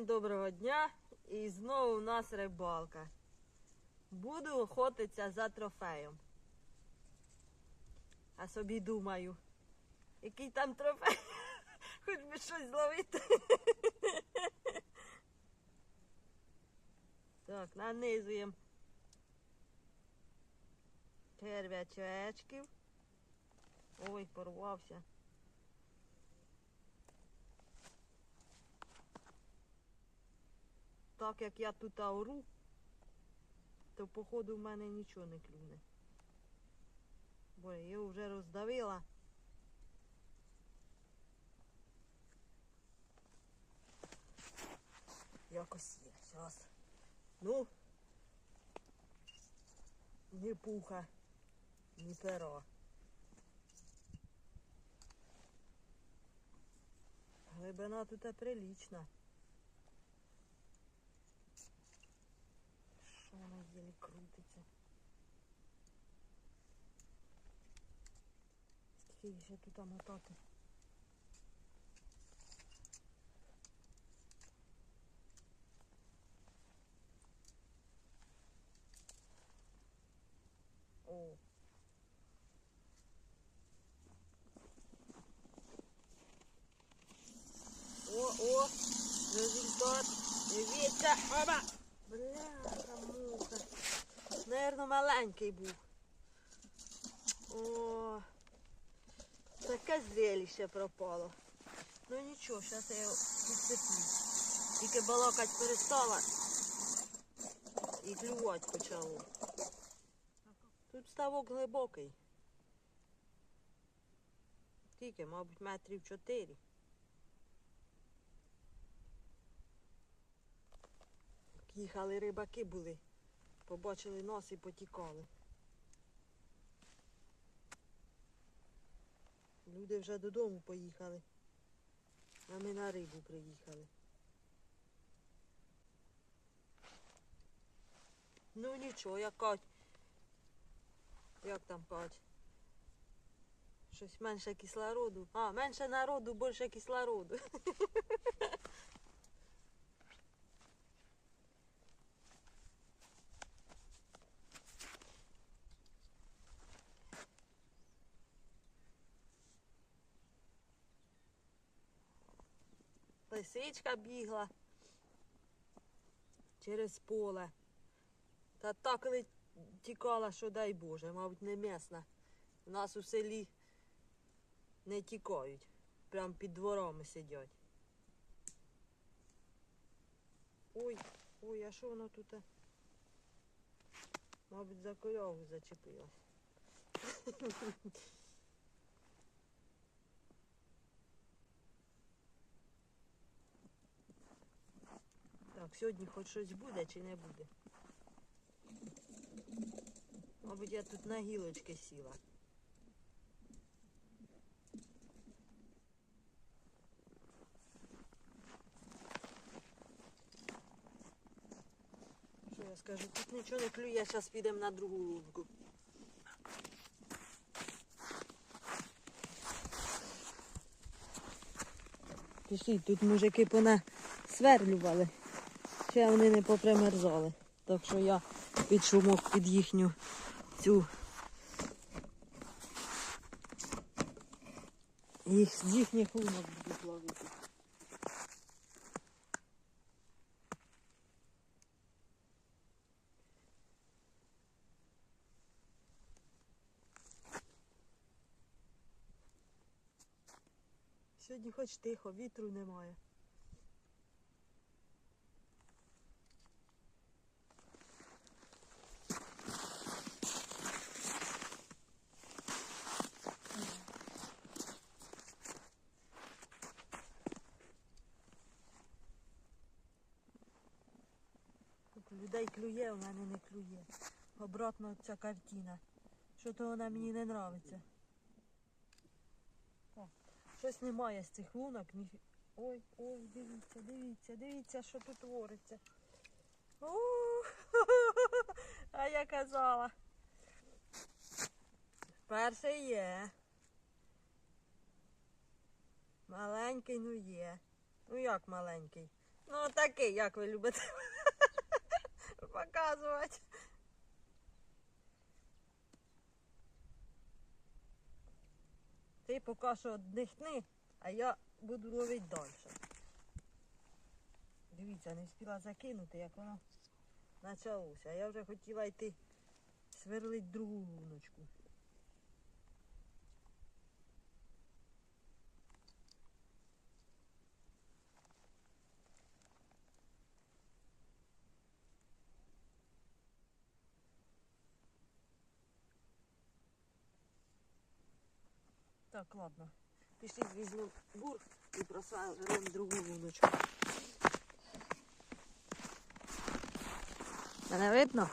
Всім доброго дня і знову у нас рибалка. Буду охотитися за трофеєм. А собі думаю, який там трофей, хоч би щось зловити. Так, нанизуємо черв'ячечків. Ой, порвався. Так як я тут ору, то походу в мене нічого не клюне. Бо я його вже роздавила. Якось є. Зараз. Ну. Ні пуха, ні перо. Глибина тут прилічна. Що воно єлі крутиться? Скільки ще тут мотати? О. О, о, результат. Дивіться, оба! Бляха, муха. Наверно, маленький був. О, таке зрелище пропало. Ну нічого, зараз я його підцеплю. Тільки балакать перестала і клювати почало. Тут ставок глибокий. Скільки, мабуть, метрів чотири. Їхали рибаки були. Побачили нос і потікали. Люди вже додому поїхали. А ми на рибу приїхали. Ну нічого, як Кать. Як там Кать? Щось менше кислороду. А, менше народу, більше кислороду. Лисичка бігла через поле. Та так тікала, що дай Боже, мабуть, не місна. У нас у селі не тікають. Прям під дворами сидять. Ой, ой, а що воно тут? Мабуть, за корягу зачепилось. сьогодні хоч щось буде чи не буде. Мабуть, я тут на гілочки сіла. Що я скажу? Тут нічого не клює, зараз підемо на другу лунку. Пішли, тут мужики пона сверлювали. Ще вони не попримерзали. Так що я під шумок під їхню цю їх з їхніх лунок буду ловити. Сьогодні хоч тихо, вітру немає. Людей клює, у мене не клює. Обратно ця картина. Що то вона мені не нравиться. О, щось немає з цих лунок. Ні... Ой, ой, дивіться, дивіться, дивіться, що тут твориться. Ух, а я казала. Перший є. Маленький, ну є. Ну як маленький? Ну такий, як ви любите показувати. Ти поки що віддихни, а я буду ловити далі. Дивіться, не встигла закинути, як воно почалося. Я вже хотіла йти сверлити другу луночку. Так, ладно. Пішли візьмемо бур і просверлимо другу луночку. Мене видно?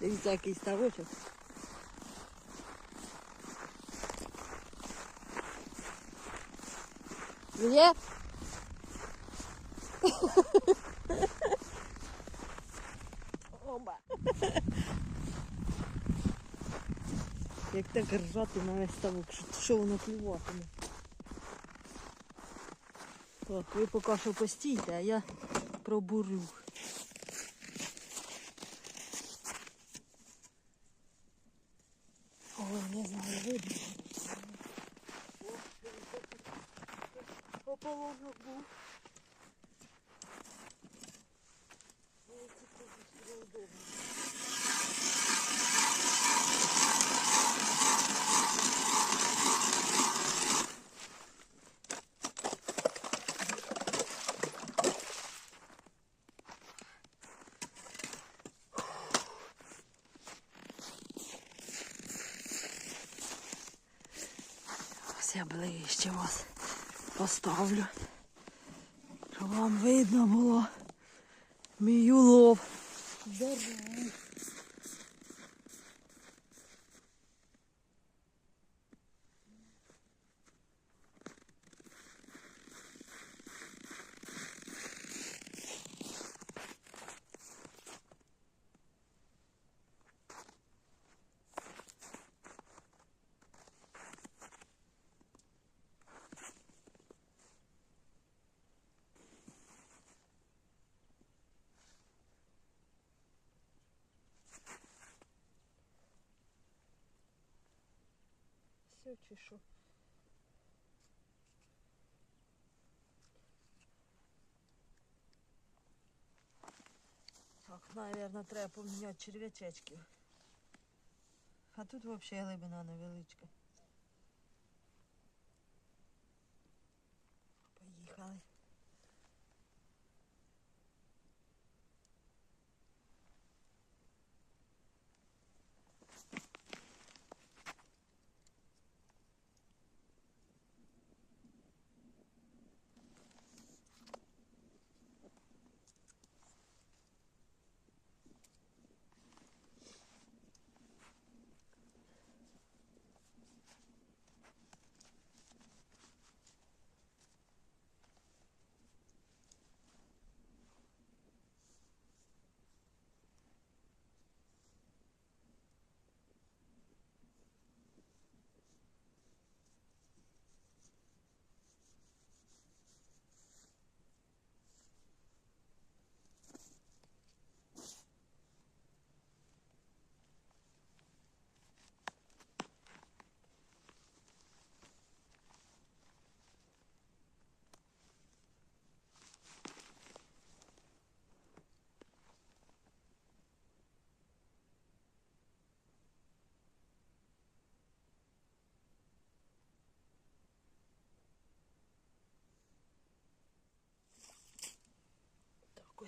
Дивіться, який ставочок. Є? Оба. Як так ржати на весь ставок, що, що воно клюватиме. Так, ви поки що постійте, а я пробурю. Ой, не знаю, видно. Ополонок був. Ось ближче вас поставлю. Щоб вам видно було мій улов. Здорово. Чи що? Так, наверное, треба поміняти черв'ячечки. А тут взагалі глибина невеличка.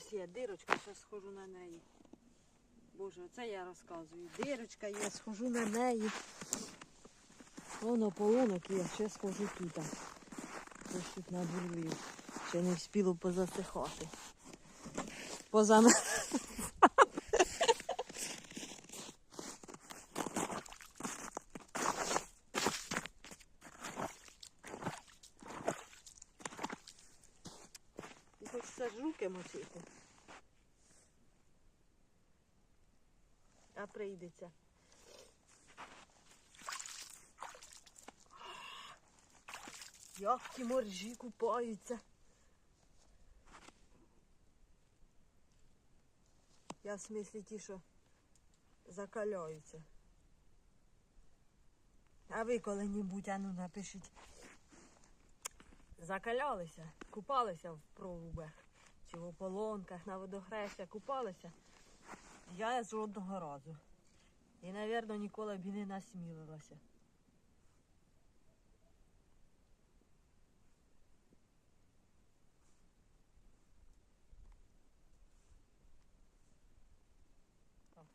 Ось є дирочка, зараз схожу на неї. Боже, оце я розказую. Дирочка є, схожу на неї. Воно полонок є, ще схожу тут. Ось тут на бурлі. Ще не встигло позасихати. Поза І Зараз жуки мочити. А прийдеться. Як ті моржі купаються. Я в смислі ті, що закаляються. А ви коли-небудь, а ну напишіть. Закалялися, купалися в провубах в ополонках на водохреща, купалися. Я жодного разу. І, мабуть, ніколи б і не насмілилася.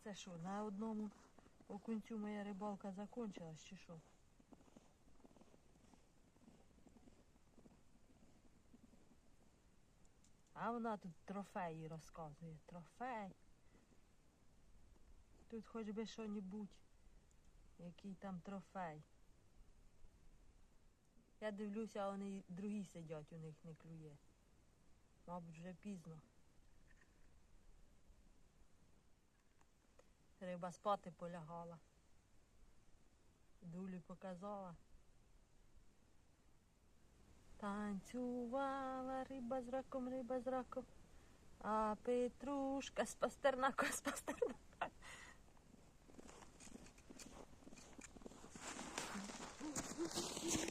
Це що, на одному окунцю моя рибалка закончилась чи що? А вона тут трофеї розказує. Трофей. Тут хоч би що-небудь. Який там трофей. Я дивлюся, а вони другі сидять, у них не клює. Мабуть, вже пізно. Риба спати полягала. Дулі показала. Танцювала риба з раком, риба з раком. А Петрушка з пастернаком, з пастернаком. Петрушка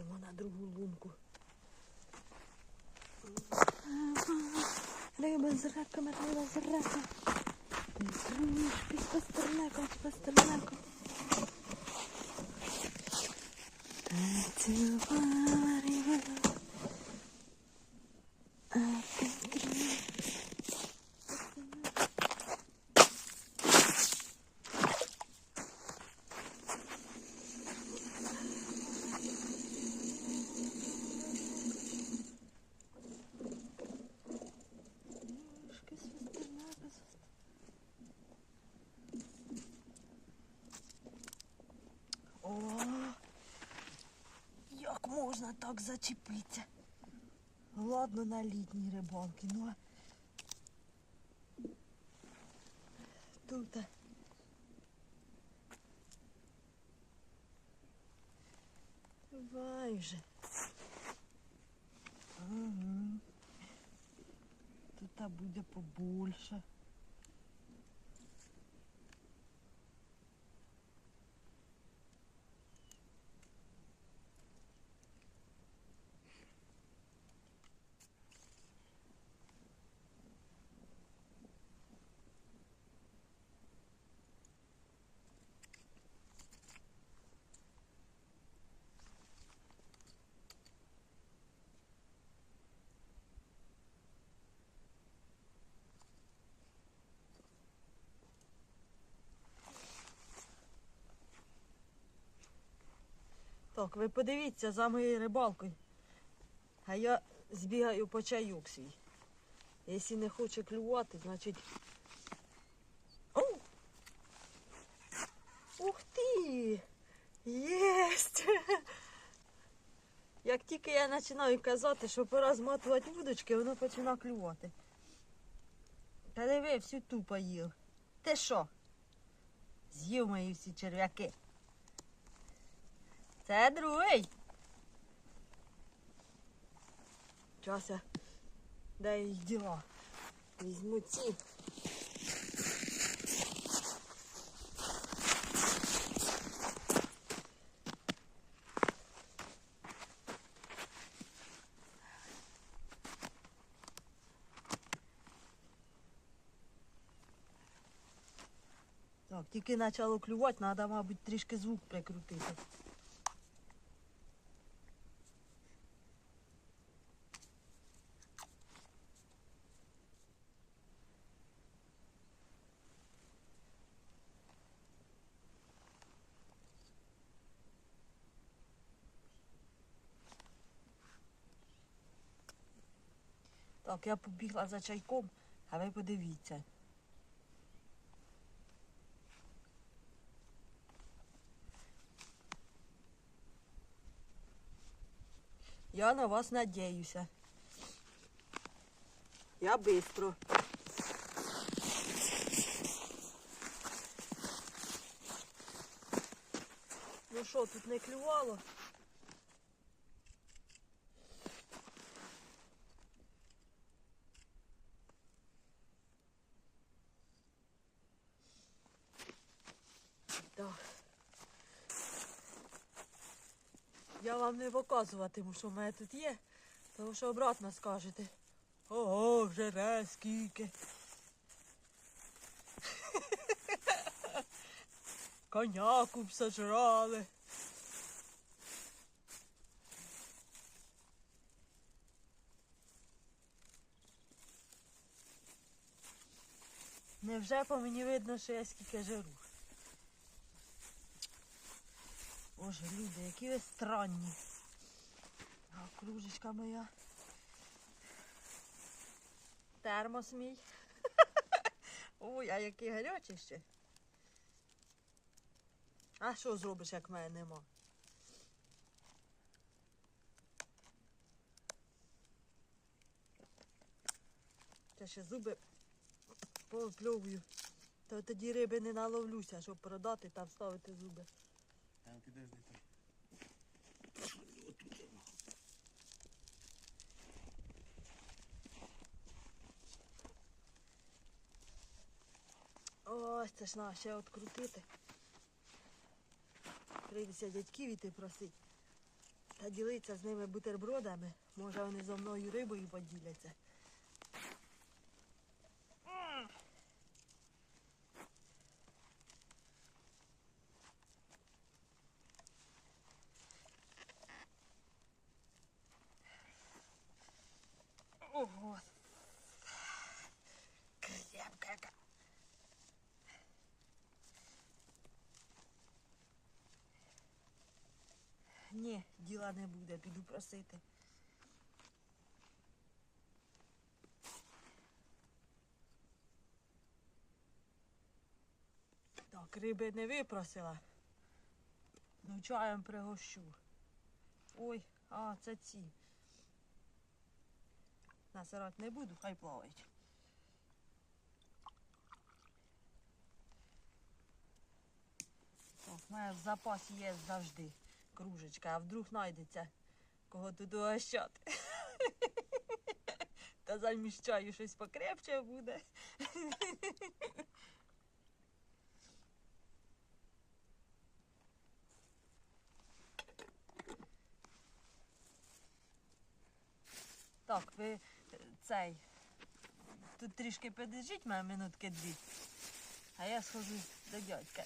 Щас підемо на другу лунку. Риба з раком, риба з раком. Петрушки з пастернаком, з пастернаком. Танцювала риба. А Петрушка. Петрушка з пастернаком, з О, як можна так зачепитися? Ладно на літній рибалки, ну а тут. Давай вже. Угу. Тут буде побольше. Так, ви подивіться за моєю рибалкою. А я збігаю по чайок свій. Якщо не хоче клювати, значить. О! Ух ти! Єсть! Як тільки я починаю казати, що пора зматувати вудочки, воно починає клювати. Та диви, всю тупо їв. Ти що? З'їв мої всі черв'яки. Це другий. Чася, де їх діла? Візьму ці. Так, тільки почало клювати, треба, мабуть, трішки звук прикрутити. Так, я побігла за чайком, а ви подивіться. Я на вас надіюся. Я бистро. Ну що, тут не клювало? Так. Я вам не показуватиму, що в мене тут є, тому що обратно скажете. Ого, вже не скільки. Коняку б сожрали. Невже по мені видно, що я скільки жиру? Боже, люди, які ви странні. А кружечка моя. Термос мій. Ой, а який гарячий ще. А що зробиш, як мене нема? Я ще зуби попльовую. То тоді риби не наловлюся, щоб продати та вставити зуби. Підожди там. Ось це ж треба ще відкрутити. Прийдеться дядьків іти просить. Та ділитися з ними бутербродами. Може вони зо мною рибою поділяться. Не буде, піду просити. Так, риби не випросила. Ну, чаєм пригощу. Ой, а, це ці. Насирать не буду, хай плавають. Так, в мене в запасі є завжди кружечка, а вдруг знайдеться кого тут угощати. Та замість чаю щось покрепче буде. Так, ви е, цей. Тут трішки підождіть мене минутки дві. А я схожу до дядька.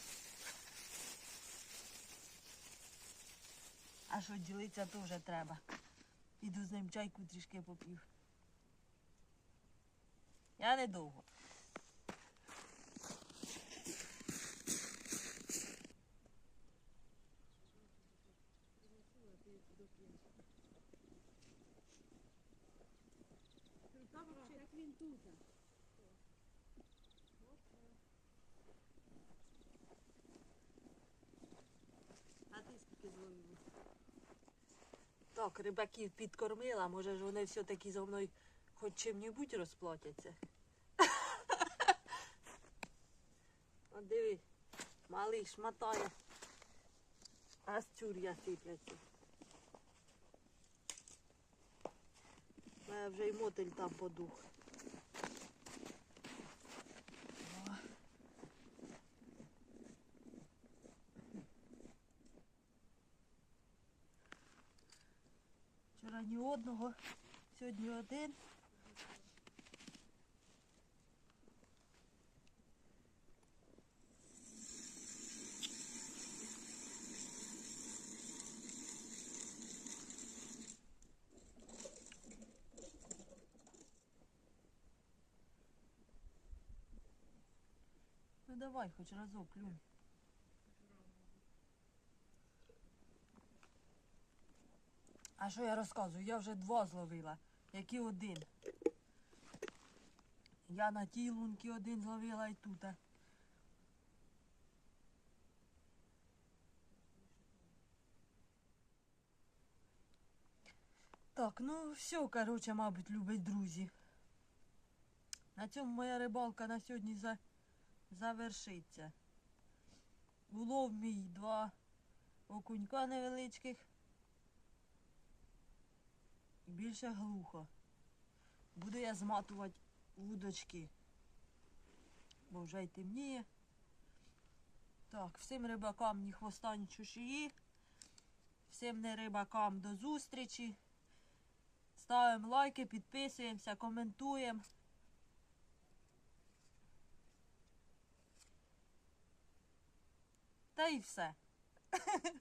А що ділитися теж треба. Іду з ним чайку трішки попів. Я недовго. Як він тут. А ти скільки зловив? Так, рибаків підкормила, може ж вони все-таки за мною хоч чим-небудь розплатяться. От диви, малий шматає, а з цюр'я сипляться. Вже й мотель там подух. О. Вчора ні одного, сьогодні один. Ну давай, хоч разок клюнь. А що я розказую? Я вже два зловила, які один. Я на тій лунці один зловила і тут. Так, ну все, короче, мабуть, любить друзі. На цьому моя рибалка на сьогодні за... завершиться. Улов мій два окунька невеличких. Більше глухо. Буду я зматувати вудочки. Бо вже й темніє. Так, всім рибакам ні хвоста, ні чушії. Всім не рибакам до зустрічі. Ставимо лайки, підписуємося, коментуємо. Та й все.